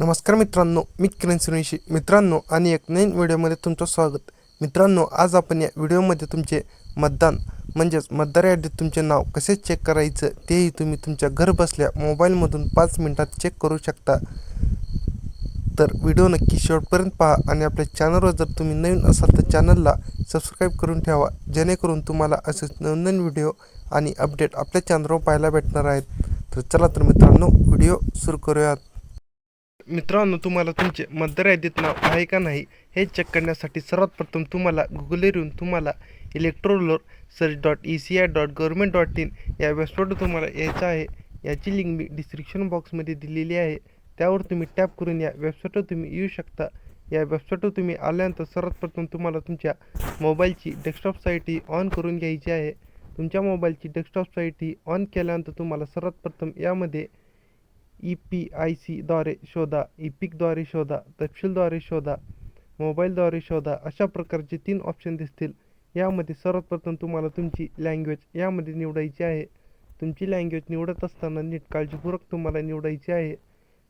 नमस्कार मित्रांनो मी किरण सुरेशी. मित्रांनो आणि एक नवीन व्हिडिओमध्ये तुमचं स्वागत. मित्रांनो आज आपण या व्हिडिओमध्ये तुमचे मतदान म्हणजेच मतदार यादीत तुमचे नाव कसे चेक करायचं तेही तुम्ही तुमच्या घर बसल्या मोबाईलमधून पाच मिनटात चेक करू शकता. तर व्हिडिओ नक्की शेवटपर्यंत पहा आणि आपल्या चॅनलवर जर तुम्ही नवीन असाल तर चॅनलला सबस्क्राईब करून ठेवा जेणेकरून तुम्हाला असेच नवीन व्हिडिओ आणि अपडेट आपल्या चॅनलवर पाहायला भेटणार आहेत. तर चला तर मित्रांनो व्हिडिओ सुरू करूयात. मित्रांनो तुम्हाला तुमचे मतदार यादीत नाव आहे का नाही हे चेक करण्यासाठी सर्वात प्रथम तुम्हाला गुगलवरून तुम्हाला electoral search dot E C I dot government dot in या वेबसाईटवर तुम्हाला यायचं आहे. याची लिंक मी डिस्क्रिप्शन बॉक्समध्ये दिलेली आहे. त्यावर तुम्ही टॅप करून या वेबसाईटवर तुम्ही येऊ शकता. या वेबसाईटवर तुम्ही आल्यानंतर सर्वात प्रथम तुम्हाला तुमच्या मोबाईलची डेस्कटॉप साईट ही ऑन करून घ्यायची आहे. तुमच्या मोबाईलची डेस्कटॉप साईट ही ऑन केल्यानंतर तुम्हाला सर्वात प्रथम यामध्ये ई पी आय सीद्वारे शोधा ई पिकद्वारे शोधा तपशीलद्वारे शोधा मोबाईलद्वारे शोधा अशा प्रकारचे तीन ऑप्शन दिसतील. यामध्ये सर्वात प्रथम तुम्हाला तुमची लँग्वेज यामध्ये निवडायची आहे. तुमची लँग्वेज निवडत असताना नीट काळजीपूर्वक तुम्हाला निवडायची आहे.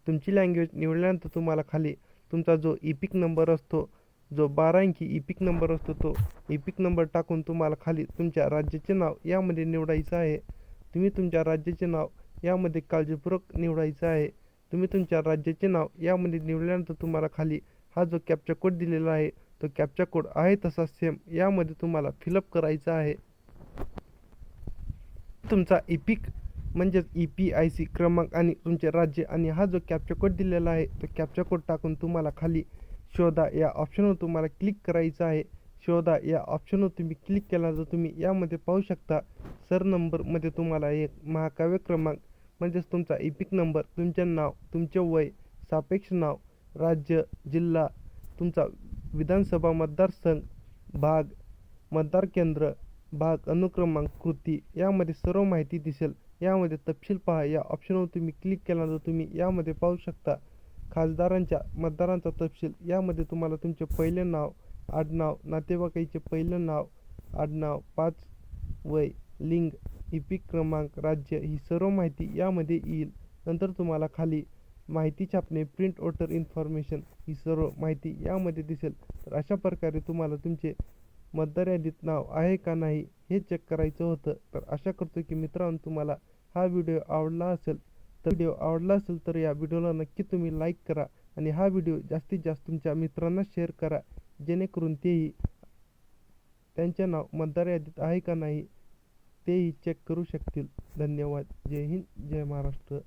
तुमची लँग्वेज निवडल्यानंतर तुम्हाला खाली तुमचा जो ई पिक नंबर असतो जो बारा अंकी ई पिक नंबर असतो तो ई पिक नंबर टाकून तुम्हाला खाली तुमच्या राज्याचे नाव यामध्ये निवडायचं आहे. तुम्ही तुमच्या राज्याचे नाव यामध्ये काळजीपूर्वक निवडायचं आहे. तुम्ही तुमच्या राज्याचे नाव यामध्ये निवडल्यानंतर तुम्हाला खाली हा जो कॅप्चा कोड दिलेला आहे तो कॅप्चा कोड आहे तसा सेम यामध्ये तुम्हाला फिलअप करायचा आहे. तुमचा ई पिक म्हणजेच ई पी आय सी क्रमांक आणि तुमचे राज्य आणि हा जो कॅप्चा कोड दिलेला आहे तो कॅप्चा कोड टाकून तुम्हाला खाली शोधा या ऑप्शनवर तुम्हाला क्लिक करायचं आहे. शोधा या ऑप्शनवर तुम्ही क्लिक केला तर तुम्ही यामध्ये पाहू शकता सर नंबरमध्ये तुम्हाला एक महाकाव्य क्रमांक म्हणजेच तुमचा ई नंबर तुमचे नाव तुमचे वय सापेक्ष नाव राज्य जिल्हा तुमचा विधानसभा मतदारसंघ भाग मतदार केंद्र भाग अनुक्रमांक कृती यामध्ये सर्व माहिती दिसेल. यामध्ये तपशील पहा. या ऑप्शनवर तुम्ही क्लिक केल्यानंतर तुम्ही यामध्ये पाहू शकता खासदारांच्या मतदारांचा तपशील. यामध्ये तुम्हाला तुमचे पहिले नाव आडनाव नातेवाईकाचे पहिलं नाव आडनाव पाच वय लिंग इपिक पिक क्रमांक राज्य ही सर्व माहिती यामध्ये येईल. नंतर तुम्हाला खाली माहिती छापणे प्रिंट वोटर इन्फॉर्मेशन ही सर्व माहिती यामध्ये दिसेल. तर अशा प्रकारे तुम्हाला तुमचे मतदार यादीत नाव आहे का नाही हे चेक करायचं होतं. तर आशा करतो की मित्रांनो तुम्हाला हा व्हिडिओ आवडला असेल. तर व्हिडिओ आवडला असेल तर या व्हिडिओला नक्की तुम्ही लाईक करा आणि हा व्हिडिओ जास्तीत जास्त तुमच्या मित्रांना शेअर करा. जेणेकरून तेही त्यांचे नाव मतदार यादीत आहे का नाही तेही चेक करू शकतील. धन्यवाद. जय हिंद जय महाराष्ट्र.